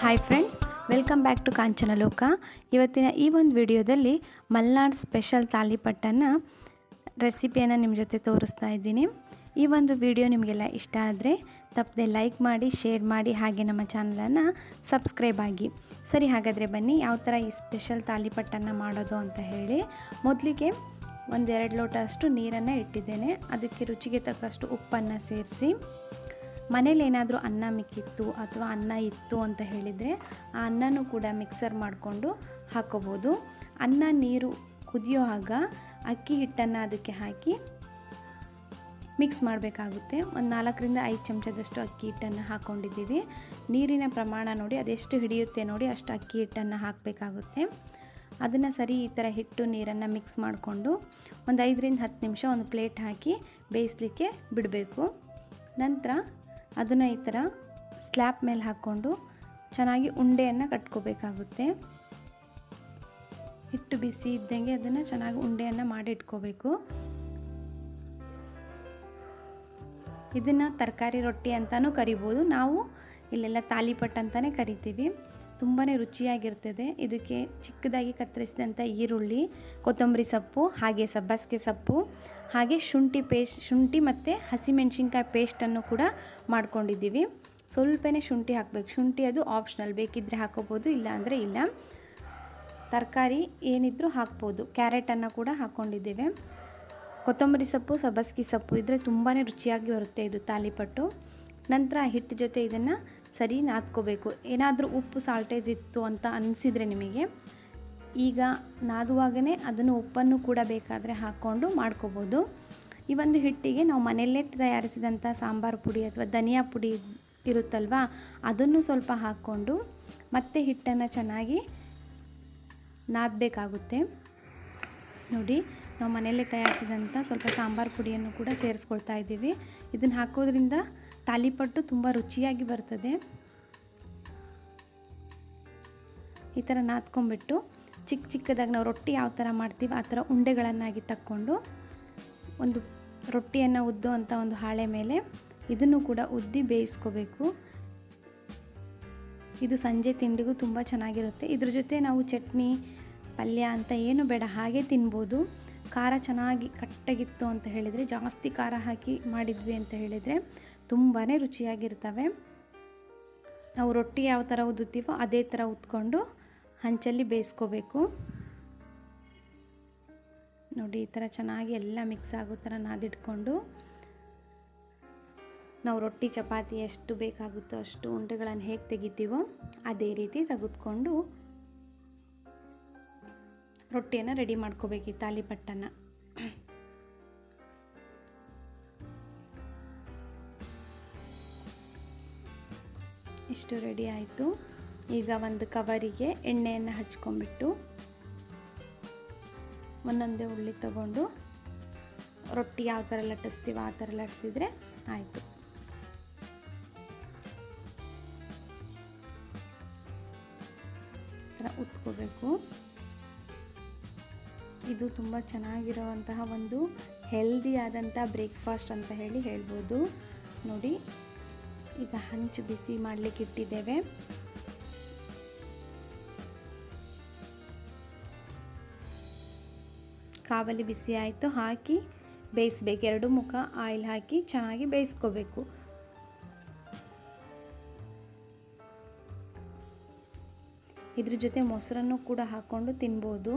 Hi friends welcome back to Kanchana Loka ಇವತ್ತಿನ ಈ ಒಂದು ವಿಡಿಯೋದಲ್ಲಿ ಮಲ್ನಾಡ್ ಸ್ಪೆಷಲ್ ತಾಲಿಪಟ್ಟನ್ನು ರೆಸಿಪಿಯನ್ನು ನಿಮ್ಮ ಜೊತೆ ತೋರಿಸ್ತಾ ಇದ್ದೀನಿ. ಈ ಒಂದು ವಿಡಿಯೋ ನಿಮಗೆಲ್ಲ ಇಷ್ಟ ಆದರೆ ತಪ್ಪದೆ ಲೈಕ್ ಮಾಡಿ ಶೇರ್ ಮಾಡಿ, ಹಾಗೆ ನಮ್ಮ ಚಾನಲನ್ನು ಸಬ್ಸ್ಕ್ರೈಬ್ ಆಗಿ. ಸರಿ, ಹಾಗಾದರೆ ಬನ್ನಿ, ಯಾವ ಥರ ಈ ಸ್ಪೆಷಲ್ ತಾಲಿಪಟ್ಟನ್ನು ಮಾಡೋದು ಅಂತ ಹೇಳಿ. ಮೊದಲಿಗೆ ಒಂದೆರಡು ಲೋಟ ಅಷ್ಟು ನೀರನ್ನು ಇಟ್ಟಿದ್ದೇನೆ. ಅದಕ್ಕೆ ರುಚಿಗೆ ತಕ್ಕಷ್ಟು ಉಪ್ಪನ್ನು ಸೇರಿಸಿ ಮನೇಲಿ ಏನಾದರೂ ಅನ್ನ ಮಿಕ್ಕಿತ್ತು ಅಥವಾ ಅನ್ನ ಇತ್ತು ಅಂತ ಹೇಳಿದರೆ ಆ ಅನ್ನನೂ ಕೂಡ ಮಿಕ್ಸರ್ ಮಾಡಿಕೊಂಡು ಹಾಕೋಬೋದು. ಅನ್ನ ನೀರು ಕುದಿಯೋ ಆಗ ಅಕ್ಕಿ ಹಿಟ್ಟನ್ನು ಅದಕ್ಕೆ ಹಾಕಿ ಮಿಕ್ಸ್ ಮಾಡಬೇಕಾಗುತ್ತೆ. ಒಂದು ನಾಲ್ಕರಿಂದ ಐದು ಚಮಚದಷ್ಟು ಅಕ್ಕಿ ಹಿಟ್ಟನ್ನು ಹಾಕ್ಕೊಂಡಿದ್ದೀವಿ ನೀರಿನ ಪ್ರಮಾಣ ನೋಡಿ, ಅದೆಷ್ಟು ಹಿಡಿಯುತ್ತೆ ನೋಡಿ, ಅಷ್ಟು ಅಕ್ಕಿ ಹಿಟ್ಟನ್ನು ಹಾಕಬೇಕಾಗುತ್ತೆ. ಅದನ್ನು ಸರಿ ಈ ಥರ ಹಿಟ್ಟು ನೀರನ್ನು ಮಿಕ್ಸ್ ಮಾಡಿಕೊಂಡು ಒಂದು ಐದರಿಂದ ಹತ್ತು ನಿಮಿಷ ಒಂದು ಪ್ಲೇಟ್ ಹಾಕಿ ಬೇಯಿಸಲಿಕ್ಕೆ ಬಿಡಬೇಕು. ನಂತರ ಅದನ್ನು ಈ ಥರ ಸ್ಲ್ಯಾಪ್ ಮೇಲೆ ಹಾಕ್ಕೊಂಡು ಚೆನ್ನಾಗಿ ಉಂಡೆಯನ್ನು ಕಟ್ಕೋಬೇಕಾಗುತ್ತೆ. ಹಿಟ್ಟು ಬಿಸಿ ಇದ್ದಂಗೆ ಅದನ್ನು ಚೆನ್ನಾಗಿ ಉಂಡೆಯನ್ನು ಮಾಡಿ ಇಟ್ಕೋಬೇಕು ಇದನ್ನು ತರಕಾರಿ ರೊಟ್ಟಿ ಅಂತಲೂ ಕರಿಬೋದು. ನಾವು ಇಲ್ಲೆಲ್ಲ ತಾಲಿಪಟ್ಟು ಅಂತಲೇ ಕರಿತೀವಿ. ತುಂಬಾ ರುಚಿಯಾಗಿರ್ತದೆ. ಇದಕ್ಕೆ ಚಿಕ್ಕದಾಗಿ ಕತ್ತರಿಸಿದಂಥ ಈರುಳ್ಳಿ, ಕೊತ್ತಂಬರಿ ಸೊಪ್ಪು, ಹಾಗೆ ಸಬ್ಬಸಿಗೆ ಸೊಪ್ಪು, ಹಾಗೆ ಶುಂಠಿ ಪೇಸ್ಟ್, ಶುಂಠಿ ಮತ್ತು ಹಸಿಮೆಣಸಿನ್ಕಾಯಿ ಪೇಸ್ಟನ್ನು ಕೂಡ ಮಾಡ್ಕೊಂಡಿದ್ದೀವಿ. ಸ್ವಲ್ಪನೇ ಶುಂಠಿ ಹಾಕಬೇಕು. ಶುಂಠಿ ಅದು ಆಪ್ಷನಲ್ ಬೇಕಿದ್ದರೆ ಹಾಕೋಬೋದು, ಇಲ್ಲ ಅಂದರೆ ಇಲ್ಲ. ತರಕಾರಿ ಏನಿದ್ರೂ ಹಾಕ್ಬೋದು. ಕ್ಯಾರೆಟನ್ನು ಕೂಡ ಹಾಕ್ಕೊಂಡಿದ್ದೇವೆ ಕೊತ್ತಂಬರಿ ಸೊಪ್ಪು, ಸಬ್ಬಸ್ಗಿ ಸೊಪ್ಪು ಇದ್ದರೆ ತುಂಬಾ ರುಚಿಯಾಗಿ ಬರುತ್ತೆ ಇದು ತಾಲಿಪಟ್ಟು. ನಂತರ ಹಿಟ್ಟು ಜೊತೆ ಇದನ್ನು ಸರಿ ನಾದ್ಕೋಬೇಕು. ಏನಾದರೂ ಉಪ್ಪು ಸಾಲ್ಟೇಜ್ ಇತ್ತು ಅಂತ ಅನಿಸಿದರೆ ನಿಮಗೆ ಈಗ ನಾದುವಾಗನೇ ಅದನ್ನು ಉಪ್ಪನ್ನು ಕೂಡ ಬೇಕಾದರೆ ಹಾಕ್ಕೊಂಡು ಮಾಡ್ಕೋಬೋದು. ಈ ಒಂದು ಹಿಟ್ಟಿಗೆ ನಾವು ಮನೆಯಲ್ಲೇ ತಯಾರಿಸಿದಂಥ ಸಾಂಬಾರು ಪುಡಿ ಅಥವಾ ಧನಿಯಾ ಪುಡಿ ಇರುತ್ತಲ್ವ, ಅದನ್ನು ಸ್ವಲ್ಪ ಹಾಕ್ಕೊಂಡು ಮತ್ತೆ ಹಿಟ್ಟನ್ನು ಚೆನ್ನಾಗಿ ನಾದಬೇಕಾಗುತ್ತೆ. ನೋಡಿ, ನಾವು ಮನೆಯಲ್ಲೇ ತಯಾರಿಸಿದಂಥ ಸ್ವಲ್ಪ ಸಾಂಬಾರು ಪುಡಿಯನ್ನು ಕೂಡ ಸೇರಿಸ್ಕೊಳ್ತಾ ಇದ್ದೀವಿ. ಇದನ್ನು ಹಾಕೋದ್ರಿಂದ ತಾಲಿಪಟ್ಟು ತುಂಬ ರುಚಿಯಾಗಿ ಬರ್ತದೆ. ಈ ಥರ ನಾದ್ಕೊಂಬಿಟ್ಟು ಚಿಕ್ಕ ಚಿಕ್ಕದಾಗಿ ನಾವು ರೊಟ್ಟಿ ಯಾವ ಥರ ಮಾಡ್ತೀವಿ ಆ ಥರ ಉಂಡೆಗಳನ್ನಾಗಿ ತಕ್ಕೊಂಡು ಒಂದು ರೊಟ್ಟಿಯನ್ನು ಉದ್ದು ಅಂತ ಒಂದು ಹಾಳೆ ಮೇಲೆ ಇದನ್ನು ಕೂಡ ಉದ್ದಿ ಬೇಯಿಸ್ಕೋಬೇಕು. ಇದು ಸಂಜೆ ತಿಂಡಿಗೂ ತುಂಬ ಚೆನ್ನಾಗಿರುತ್ತೆ. ಇದ್ರ ಜೊತೆ ನಾವು ಚಟ್ನಿ, ಪಲ್ಯ ಅಂತ ಏನು ಬೇಡ, ಹಾಗೆ ತಿನ್ಬೋದು. ಖಾರ ಚೆನ್ನಾಗಿ ಕಟ್ಟಾಗಿತ್ತು ಅಂತ ಹೇಳಿದರೆ, ಜಾಸ್ತಿ ಖಾರ ಹಾಕಿ ಮಾಡಿದ್ವಿ ಅಂತ ಹೇಳಿದರೆ ತುಂಬಾ ರುಚಿಯಾಗಿರ್ತವೆ. ನಾವು ರೊಟ್ಟಿ ಯಾವ ಥರ ಉದುತ್ತೀವೋ ಅದೇ ಥರ ಉತ್ಕೊಂಡು ಹಂಚಲ್ಲಿ ಬೇಯಿಸ್ಕೋಬೇಕು. ನೋಡಿ, ಈ ಥರ ಚೆನ್ನಾಗಿ ಎಲ್ಲ ಮಿಕ್ಸ್ ಆಗೋ ಥರ ನಾದಿಟ್ಕೊಂಡು ನಾವು ರೊಟ್ಟಿ, ಚಪಾತಿ ಎಷ್ಟು ಬೇಕಾಗುತ್ತೋ ಅಷ್ಟು ಉಂಡೆಗಳನ್ನು ಹೇಗೆ ತೆಗಿತೀವೋ ಅದೇ ರೀತಿ ತೆಗೆದುಕೊಂಡು ರೊಟ್ಟಿಯನ್ನು ರೆಡಿ ಮಾಡ್ಕೋಬೇಕು ಈ ತಾಲಿಪಟ್ಟನ್ನು ಇಷ್ಟು ರೆಡಿ ಆಯಿತು. ಈಗ ಒಂದು ಕವರಿಗೆ ಎಣ್ಣೆಯನ್ನು ಹಚ್ಕೊಂಡ್ಬಿಟ್ಟು ಒಂದೊಂದೇ ಉಳ್ಳಿ ತಗೊಂಡು ರೊಟ್ಟಿ ಯಾವ ಥರ ಲಟ್ಟಿಸ್ತೀವೋ ಆ ಥರ ಲಟ್ಟಿಸಿದ್ರೆ ಆಯಿತು. ಥರ ಉತ್ಕೋಬೇಕು. ಇದು ತುಂಬ ಚೆನ್ನಾಗಿರುವಂತಹ ಒಂದು ಹೆಲ್ದಿ ಆದಂಥ ಬ್ರೇಕ್ಫಾಸ್ಟ್ ಅಂತ ಹೇಳಿ ಹೇಳ್ಬೋದು. ನೋಡಿ ಈಗ ಹಂಚು ಬಿಸಿ ಮಾಡಲಿಕ್ಕೆ ಇಟ್ಟಿದ್ದೇವೆ. ಕಾವಲಿ ಬಿಸಿ ಆಯಿತು, ಹಾಕಿ ಬೇಯಿಸ್ಬೇಕು. ಎರಡು ಮುಖ ಆಯಿಲ್ ಹಾಕಿ ಚೆನ್ನಾಗಿ ಬೇಯಿಸ್ಕೋಬೇಕು. ಇದ್ರ ಜೊತೆ ಮೊಸರನ್ನು ಕೂಡ ಹಾಕ್ಕೊಂಡು ತಿನ್ಬೋದು.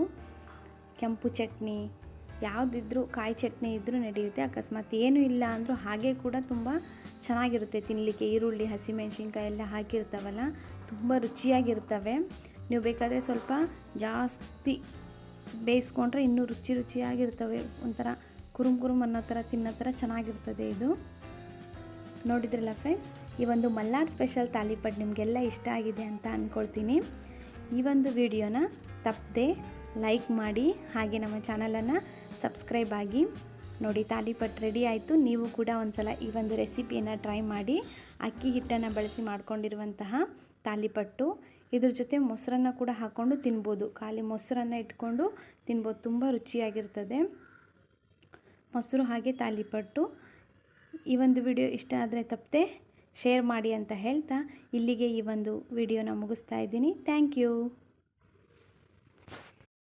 ಕೆಂಪು ಚಟ್ನಿ ಯಾವುದಿದ್ರೂ ಕಾಯಿ ಚಟ್ನಿ ಇದ್ದರೂ ನಡೆಯುತ್ತೆ, ಅಕಸ್ಮಾತ್ ಏನೂ ಇಲ್ಲ ಅಂದರೂ ಹಾಗೆ ಕೂಡ ತುಂಬ ಚೆನ್ನಾಗಿರುತ್ತೆ ತಿನ್ನಲಿಕ್ಕೆ ಈರುಳ್ಳಿ, ಹಸಿಮೆಣ್ಸಿನ್ಕಾಯಿ ಎಲ್ಲ ಹಾಕಿರ್ತಾವಲ್ಲ, ತುಂಬ ರುಚಿಯಾಗಿರ್ತವೆ. ನೀವು ಬೇಕಾದರೆ ಸ್ವಲ್ಪ ಜಾಸ್ತಿ ಬೇಯಿಸ್ಕೊಂಡ್ರೆ ಇನ್ನೂ ರುಚಿ ರುಚಿಯಾಗಿರ್ತವೆ. ಒಂಥರ ಕುರುಮ್ ಕುರುಮ್ ಅನ್ನೋ ಥರ ತಿನ್ನೋ ಥರ ಚೆನ್ನಾಗಿರ್ತದೆ ಇದು. ನೋಡಿದ್ರಲ್ಲ ಫ್ರೆಂಡ್ಸ್ ಈ ಒಂದು ಮಲ್ನಾಡ್ ಸ್ಪೆಷಲ್ ತಾಲಿಪಟ್ ನಿಮಗೆಲ್ಲ ಇಷ್ಟ ಆಗಿದೆ ಅಂತ ಅಂದ್ಕೊಳ್ತೀನಿ ಈ ಒಂದು ವಿಡಿಯೋನ ತಪ್ಪದೆ ಲೈಕ್ ಮಾಡಿ ಹಾಗೆ ನಮ್ಮ ಚಾನಲನ್ನು ಸಬ್ಸ್ಕ್ರೈಬ್ ಆಗಿ ನೋಡಿ ತಾಲಿಪಟ್ ರೆಡಿ ಆಯಿತು. ನೀವು ಕೂಡ ಒಂದು ಸಲ ಈ ಒಂದು ರೆಸಿಪಿಯನ್ನು ಟ್ರೈ ಮಾಡಿ. ಅಕ್ಕಿ ಹಿಟ್ಟನ್ನು ಬಳಸಿ ಮಾಡಿಕೊಂಡಿರುವಂತಹ ತಾಲಿಪಟ್ಟು. ಇದ್ರ ಜೊತೆ ಮೊಸರನ್ನು ಕೂಡ ಹಾಕ್ಕೊಂಡು ತಿನ್ಬೋದು. ಖಾಲಿ ಮೊಸರನ್ನು ಇಟ್ಕೊಂಡು ತಿನ್ಬೋದು. ತುಂಬ ರುಚಿಯಾಗಿರ್ತದೆ. ಮೊಸರು ಹಾಗೆ ತಾಲಿಪಟ್ಟು. ಈ ಒಂದು ವಿಡಿಯೋ ಇಷ್ಟ ಆದರೆ ತಪ್ಪದೆ ಶೇರ್ ಮಾಡಿ ಅಂತ ಹೇಳ್ತಾ ಇಲ್ಲಿಗೆ ಈ ಒಂದು ವಿಡಿಯೋನ ಮುಗಿಸ್ತಾ ಇದ್ದೀನಿ. Thank you.